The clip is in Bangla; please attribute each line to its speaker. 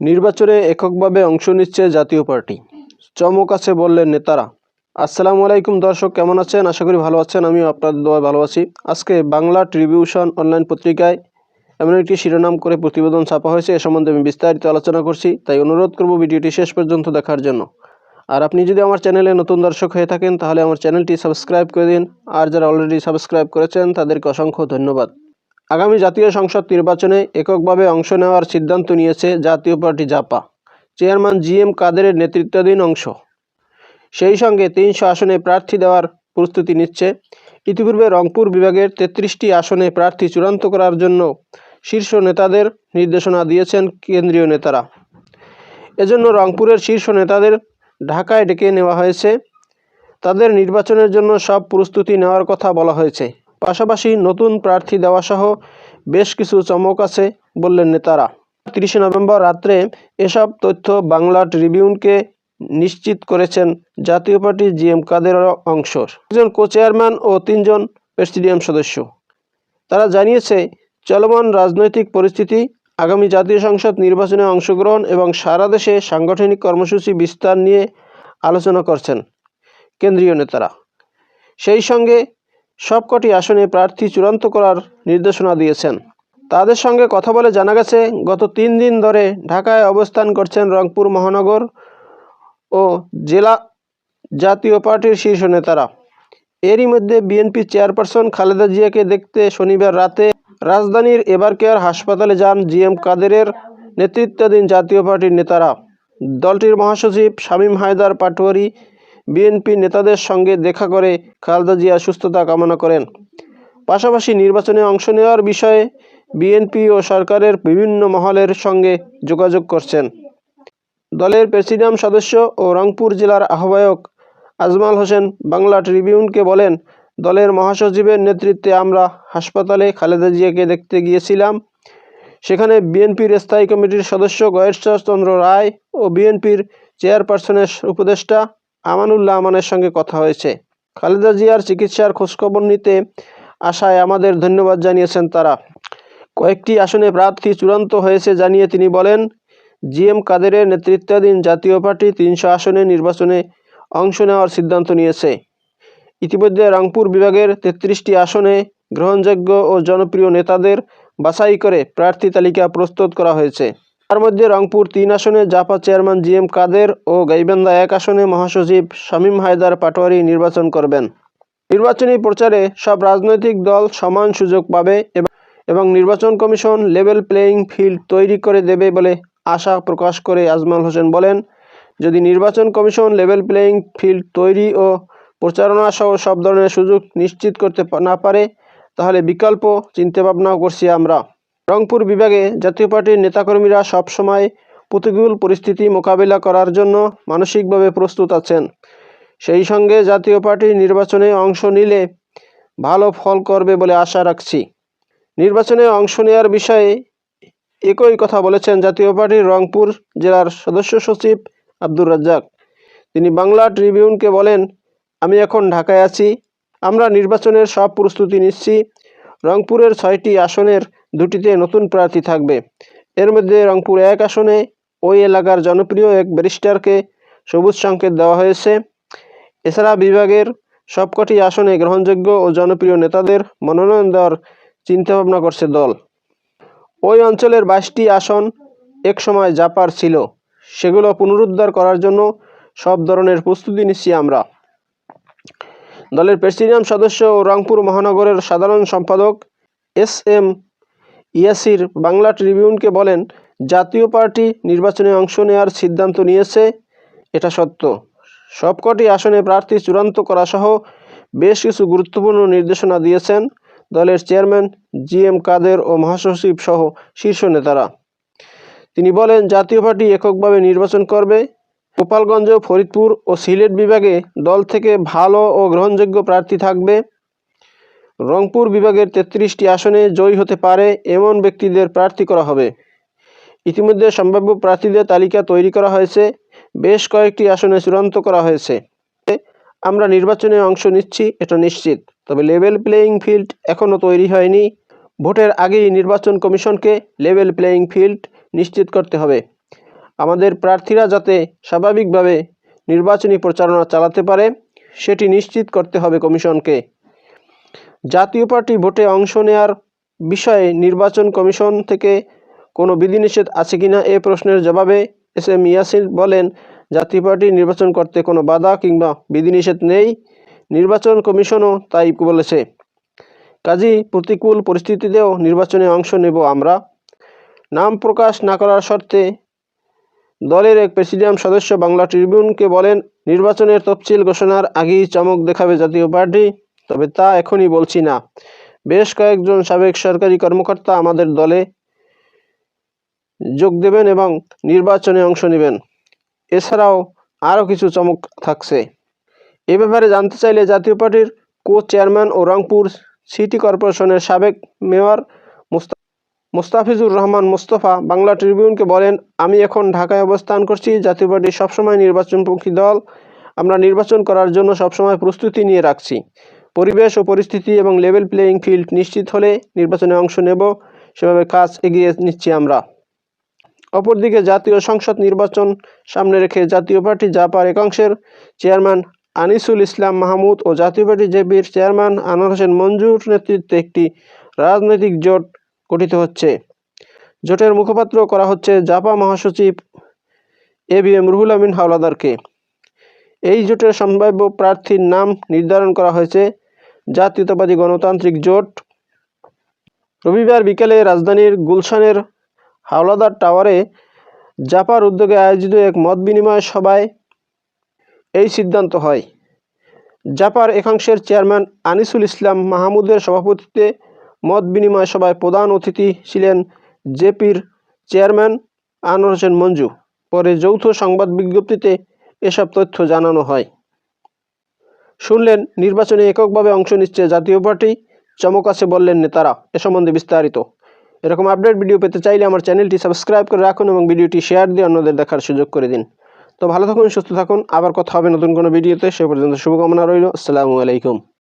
Speaker 1: নির্বাচনে এককভাবে অংশ নিচ্ছে জাতীয় পার্টি। চমক আছে বললেন নেতারা। আসসালামু আলাইকুম দর্শক, কেমন আছেন? আশা করি ভালো আছেন, আমিও আপনাদের দোয়া ভালো আছি। আজকে বাংলা ট্রিবিউশন অনলাইন পত্রিকায় এমন একটি শিরোনাম করে প্রতিবেদন ছাপা হয়েছে, এ সম্বন্ধে আমি বিস্তারিত আলোচনা করছি। তাই অনুরোধ করব ভিডিওটি শেষ পর্যন্ত দেখার জন্য। আর আপনি যদি আমার চ্যানেলে নতুন দর্শক হয়ে থাকেন, তাহলে আমার চ্যানেলটি সাবস্ক্রাইব করে দিন। আর যারা অলরেডি সাবস্ক্রাইব করেছেন, তাদেরকে অসংখ্য ধন্যবাদ। আগামী জাতীয় সংসদ নির্বাচনে এককভাবে অংশ নেওয়ার সিদ্ধান্ত নিয়েছে Jatiya Party JaPa, chairman G M কাদেরের নেতৃত্বাধীন অংশ। সেই সঙ্গে তিনশো আসনে প্রার্থী দেওয়ার প্রস্তুতি নিচ্ছে। ইতিপূর্বে রংপুর বিভাগের তেত্রিশটি আসনে প্রার্থী চূড়ান্ত করার জন্য শীর্ষ নেতাদের নির্দেশনা দিয়েছেন কেন্দ্রীয় নেতারা। এজন্য রংপুরের শীর্ষ নেতাদের ঢাকায় ডেকে নেওয়া হয়েছে। তাদের নির্বাচনের জন্য সব প্রস্তুতি নেওয়ার কথা বলা হয়েছে। পাশাপাশি নতুন প্রার্থী দেওয়াসহ বেশ কিছু চমক আছে বললেন নেতারা। তিরিশে নভেম্বর রাত্রে এসব তথ্য বাংলা ট্রিবিউনকে নিশ্চিত করেছেন জাতীয় পার্টি জি এম কাদের অংশ। একজন কো চেয়ারম্যান ও তিনজন প্রেসিডিয়াম সদস্য। তারা জানিয়েছে, চলমান রাজনৈতিক পরিস্থিতি, আগামী জাতীয় সংসদ নির্বাচনে অংশগ্রহণ এবং সারা দেশে সাংগঠনিক কর্মসূচি বিস্তার নিয়ে আলোচনা করছেন কেন্দ্রীয় নেতারা। সেই সঙ্গে সবকটি আসনে প্রার্থী চূড়ান্ত করার নির্দেশনা দিয়েছেন। তাদের সঙ্গে কথা বলে জানা গেছে, গত তিন দিন ধরে ঢাকায় অবস্থান করছেন রংপুর মহানগর ও জেলা জাতীয় পার্টির শীর্ষ নেতারা। এরই মধ্যে বিএনপি চেয়ারপারসন খালেদা জিয়াকে দেখতে শনিবার রাতে রাজধানীর এবারকেয়ার হাসপাতালে যান জিএম কাদেরের নেতৃত্বাধীন জাতীয় পার্টির নেতারা। দলটির মহাসচিব শামীম হায়দার পাটোয়ারি বিএনপি নেতাদের সঙ্গে দেখা করে খালেদা জিয়ার সুস্থতা কামনা করেন। পাশাপাশি নির্বাচনে অংশ নেওয়ার বিষয়ে বিএনপি ও সরকারের বিভিন্ন মহলের সঙ্গে যোগাযোগ করছেন। দলের প্রেসিডিয়াম সদস্য ও রংপুর জেলার আহ্বায়ক আজমাল হোসেন বাংলা ট্রিবিউনকে বলেন, দলের মহাসচিবের নেতৃত্বে আমরা হাসপাতালে খালেদা জিয়াকে দেখতে গিয়েছিলাম। সেখানে বিএনপির স্থায়ী কমিটির সদস্য গয়েশ্বরচন্দ্র রায় ও বিএনপির চেয়ারপারসনের উপদেষ্টা আমানুল্লাহ আমানের সঙ্গে কথা হয়েছে। খালেদা জিয়ার চিকিৎসার খোঁজখবর নিতে আসায় আমাদের ধন্যবাদ জানিয়েছেন তারা। কয়েকটি আসনে প্রার্থী চূড়ান্ত হয়েছে জানিয়ে তিনি বলেন, জি এম কাদেরের নেতৃত্বাধীন জাতীয় পার্টি তিনশো আসনে নির্বাচনে অংশ নেওয়ার সিদ্ধান্ত নিয়েছে। ইতিমধ্যে রংপুর বিভাগের তেত্রিশটি আসনে গ্রহণযোগ্য ও জনপ্রিয় নেতাদের বাছাই করে প্রার্থী তালিকা প্রস্তুত করা হয়েছে। তার মধ্যে রংপুর তিন আসনে JaPa chairman G M Kader ও গাইবান্ধা এক আসনে মহাসচিব শামীম হায়দার পাটোয়ারি নির্বাচন করবেন। নির্বাচনী প্রচারে সব রাজনৈতিক দল সমান সুযোগ পাবে এবং নির্বাচন কমিশন লেভেল প্লেয়িং ফিল্ড তৈরি করে দেবে বলে আশা প্রকাশ করে আজমাল হোসেন বলেন। যদি নির্বাচন কমিশন লেভেল প্লেয়িং ফিল্ড তৈরি ও প্রচারণা সহ সব ধরনের সুযোগ নিশ্চিত করতে না পারে, তাহলে বিকল্প চিন্তাভাবনাও করছি আমরা। রংপুর বিভাগে জাতীয় পার্টির নেতাকর্মীরা সবসময় প্রতিকূল পরিস্থিতি মোকাবিলা করার জন্য মানসিকভাবে প্রস্তুত আছেন। সেই সঙ্গে জাতীয় পার্টি নির্বাচনে অংশ নিলে ভালো ফল করবে বলে আশা রাখছি। নির্বাচনে অংশ নেওয়ার বিষয়ে একই কথা বলেছেন জাতীয় পার্টির রংপুর জেলার সদস্য সচিব আব্দুর রাজ্জাক। তিনি বাংলা ট্রিবিউনকে বলেন, আমি এখন ঢাকায় আছি। আমরা নির্বাচনের সব প্রস্তুতি নিচ্ছি। রংপুরের ছয়টি আসনের দুটিতে নতুন প্রার্থী থাকবে। এর মধ্যে রংপুর এক আসনে ওই এলাকার জনপ্রিয় এক ব্যারিস্টারকে সবুজ সংকেত দেওয়া হয়েছে। এছাড়া বিভাগের সবকটি আসনে গ্রহণযোগ্য ও জনপ্রিয় নেতাদের মনোনয়ন দেওয়ার চিন্তাভাবনা করছে দল। ওই অঞ্চলের বাইশটি আসন একসময় জাপার ছিল। সেগুলো পুনরুদ্ধার করার জন্য সব ধরনের প্রস্তুতি নিচ্ছি আমরা। দলের প্রেসিডিয়াম সদস্য ও রংপুর মহানগরের সাধারণ সম্পাদক এস এম ইয়াসির বাংলা ট্রিবিউনকে বলেন, জাতীয় পার্টি নির্বাচনে অংশ নেওয়ার সিদ্ধান্ত নিয়েছে, এটা সত্য। সবকটি আসনে প্রার্থী চূড়ান্ত করা সহ বেশ কিছু গুরুত্বপূর্ণ নির্দেশনা দিয়েছেন দলের চেয়ারম্যান জি এম কাদের ও মহাসচিব সহ শীর্ষ নেতারা। তিনি বলেন, জাতীয় পার্টি এককভাবে নির্বাচন করবে। গোপালগঞ্জ, ফরিদপুর ও সিলেট বিভাগে দল থেকে ভালো ও গ্রহণযোগ্য প্রার্থী থাকবে। রংপুর বিভাগের তেত্রিশটি আসনে জয়ী হতে পারে এমন ব্যক্তিদের প্রার্থী করা হবে। ইতিমধ্যে সম্ভাব্য প্রার্থীদের তালিকা তৈরি করা হয়েছে। বেশ কয়েকটি আসনে চূড়ান্ত করা হয়েছে। আমরা নির্বাচনে অংশ নিচ্ছি, এটা নিশ্চিত। তবে লেভেল প্লেয়িং ফিল্ড এখনও তৈরি হয়নি। ভোটের আগেই নির্বাচন কমিশনকে লেভেল প্লেয়িং ফিল্ড নিশ্চিত করতে হবে। আমাদের প্রার্থীরা যাতে স্বাভাবিকভাবে নির্বাচনী প্রচারণা চালাতে পারে, সেটি নিশ্চিত করতে হবে কমিশনকে। জাতীয় পার্টি ভোটে অংশ নেয়ার বিষয়ে নির্বাচন কমিশন থেকে কোনো বিধিনিষেধ আছে কিনা এ প্রশ্নের জবাবে এস এম ইয়াসিন বলেন, জাতীয় পার্টি নির্বাচন করতে কোনো বাধা কিংবা বিধিনিষেধ নেই, নির্বাচন কমিশনও তাই বলেছে। কাজেই প্রতিকূল পরিস্থিতিতেও নির্বাচনে অংশ নেব আমরা। নাম প্রকাশ না করার শর্তে দলের এক প্রেসিডিয়াম সদস্য বাংলা ট্রিবিউনকে বলেন, নির্বাচনের তফসিল ঘোষণার আগেই চমক দেখাবে জাতীয় পার্টি। তবে তা এখনই বলছি না। বেশ কয়েকজন সাবেক সরকারি কর্মকর্তা আমাদের দলে যোগ দেবেন এবং নির্বাচনে অংশ নেবেন। এছাড়াও আরও কিছু চমক থাকছে। এ ব্যাপারে জানতে চাইলে জাতীয় পার্টির কো চেয়ারম্যান ও রংপুর সিটি কর্পোরেশনের সাবেক মেয়র মুস্তা মোস্তাফিজুর রহমান মোস্তফা বাংলা ট্রিবিউনকে বলেন, আমি এখন ঢাকায় অবস্থান করছি। জাতীয় পার্টি সবসময় নির্বাচনমুখী দল। আমরা নির্বাচন করার জন্য সবসময় প্রস্তুতি নিয়ে রাখছি। পরিবেশ ও পরিস্থিতি এবং লেভেল প্লেয়িং ফিল্ড নিশ্চিত হলে নির্বাচনে অংশ নেব। সেভাবে কাজ এগিয়ে নিচ্ছি আমরা। অপরদিকে জাতীয় সংসদ নির্বাচন সামনে রেখে জাতীয় পার্টি জাপার একাংশের চেয়ারম্যান আনিসুল ইসলাম মাহমুদ ও জাতীয় পার্টি জেপির চেয়ারম্যান আনোয়ার হোসেন মঞ্জুর নেতৃত্বে একটি রাজনৈতিক জোট গঠিত হচ্ছে। জোটের মুখপাত্র করা হচ্ছে জাপা মহাসচিব A B M Ruhul Amin হাওলাদারকে। এই জোটের সম্ভাব্য প্রার্থীর নাম নির্ধারণ করা হয়েছে জাতীয়তাবাদী গণতান্ত্রিক জোট। রবিবার বিকেলে রাজধানীর গুলশানের হাওলাদার টাওয়ারে জাপার উদ্যোগে আয়োজিত এক মত বিনিময় সভায় এই সিদ্ধান্ত হয়। জাপার একাংশের চেয়ারম্যান আনিসুল ইসলাম মাহমুদের সভাপতিত্বে মত বিনিময় সভায় প্রধান অতিথি ছিলেন জেপির চেয়ারম্যান আনোয়ার হোসেন মঞ্জু। পরে যৌথ সংবাদ বিজ্ঞপ্তিতে এসব তথ্য জানানো হয়। শুনলেন, নির্বাচনে এককভাবে অংশ নিচ্ছে জাতীয় পার্টি, চমক আছে বললেন নেতারা, এ সম্বন্ধে বিস্তারিত। এরকম আপডেট ভিডিও পেতে চাইলে আমার চ্যানেলটি সাবস্ক্রাইব করে রাখুন এবং ভিডিওটি শেয়ার দিয়ে অন্যদের দেখার সুযোগ করে দিন। তো ভালো থাকুন, সুস্থ থাকুন, আবার কথা হবে নতুন কোনো ভিডিওতে, সে পর্যন্ত শুভকামনা রইল, আসসালামু আলাইকুম।